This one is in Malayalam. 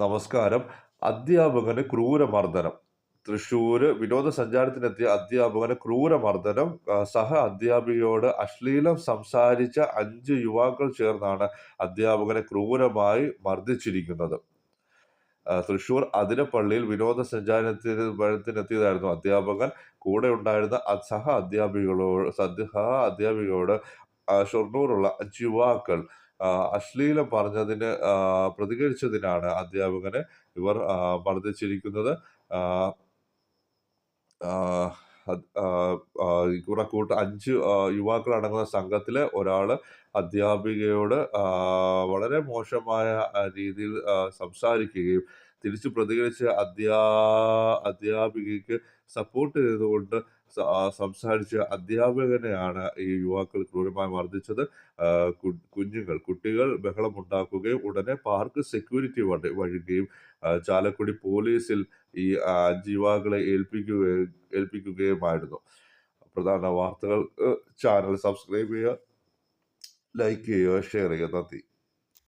നമസ്കാരം. അധ്യാപകന് ക്രൂരമർദ്ദനം. തൃശ്ശൂര് വിനോദസഞ്ചാരത്തിനെത്തിയ അധ്യാപകന് ക്രൂരമർദ്ദനം. സഹ അധ്യാപികയോട് അശ്ലീലം സംസാരിച്ച അഞ്ച് യുവാക്കൾ ചേർന്നാണ് അധ്യാപകനെ ക്രൂരമായി മർദ്ദിച്ചിരിക്കുന്നത്. തൃശൂർ അതിരപ്പള്ളിയിൽ വിനോദസഞ്ചാരത്തിനെത്തിയതായിരുന്നു അധ്യാപകൻ. കൂടെ ഉണ്ടായിരുന്ന സഹ അധ്യാപികളോട് സഹ അധ്യാപികയോട് ഷൊർണൂറുള്ള അഞ്ച് യുവാക്കൾ അശ്ലീലം പറഞ്ഞതിന് പ്രതികരിച്ചതിനാണ് അധ്യാപകനെ ഇവർ മർദ്ദിച്ചിരിക്കുന്നത്. കൂട്ട അഞ്ച് യുവാക്കൾ അടങ്ങുന്ന സംഘത്തിലെ ഒരാൾ അധ്യാപികയോട് വളരെ മോശമായ രീതിയിൽ സംസാരിക്കുകയും തിരിച്ചു പ്രതികരിച്ച് അധ്യാ അധ്യാപികയ്ക്ക് സപ്പോർട്ട് ചെയ്തുകൊണ്ട് സംസാരിച്ച അധ്യാപകനെയാണ് ഈ യുവാക്കൾ ക്രൂരമായി മർദ്ദിച്ചത്. കുഞ്ഞുങ്ങൾ കുട്ടികൾ ബഹളമുണ്ടാക്കുകയും ഉടനെ പാർക്ക് സെക്യൂരിറ്റി വഴി വഴിയുകയും ആ, ചാലക്കുടി പോലീസിൽ ഈ അഞ്ച് യുവാക്കളെ ഏൽപ്പിക്കുകയും ഏൽപ്പിക്കുകയുമായിരുന്നു. പ്രധാന വാർത്തകൾ ചാനൽ സബ്സ്ക്രൈബ് ചെയ്യുക ലൈക്ക് ചെയ്യുക ഷെയർ ചെയ്യുക. നന്ദി.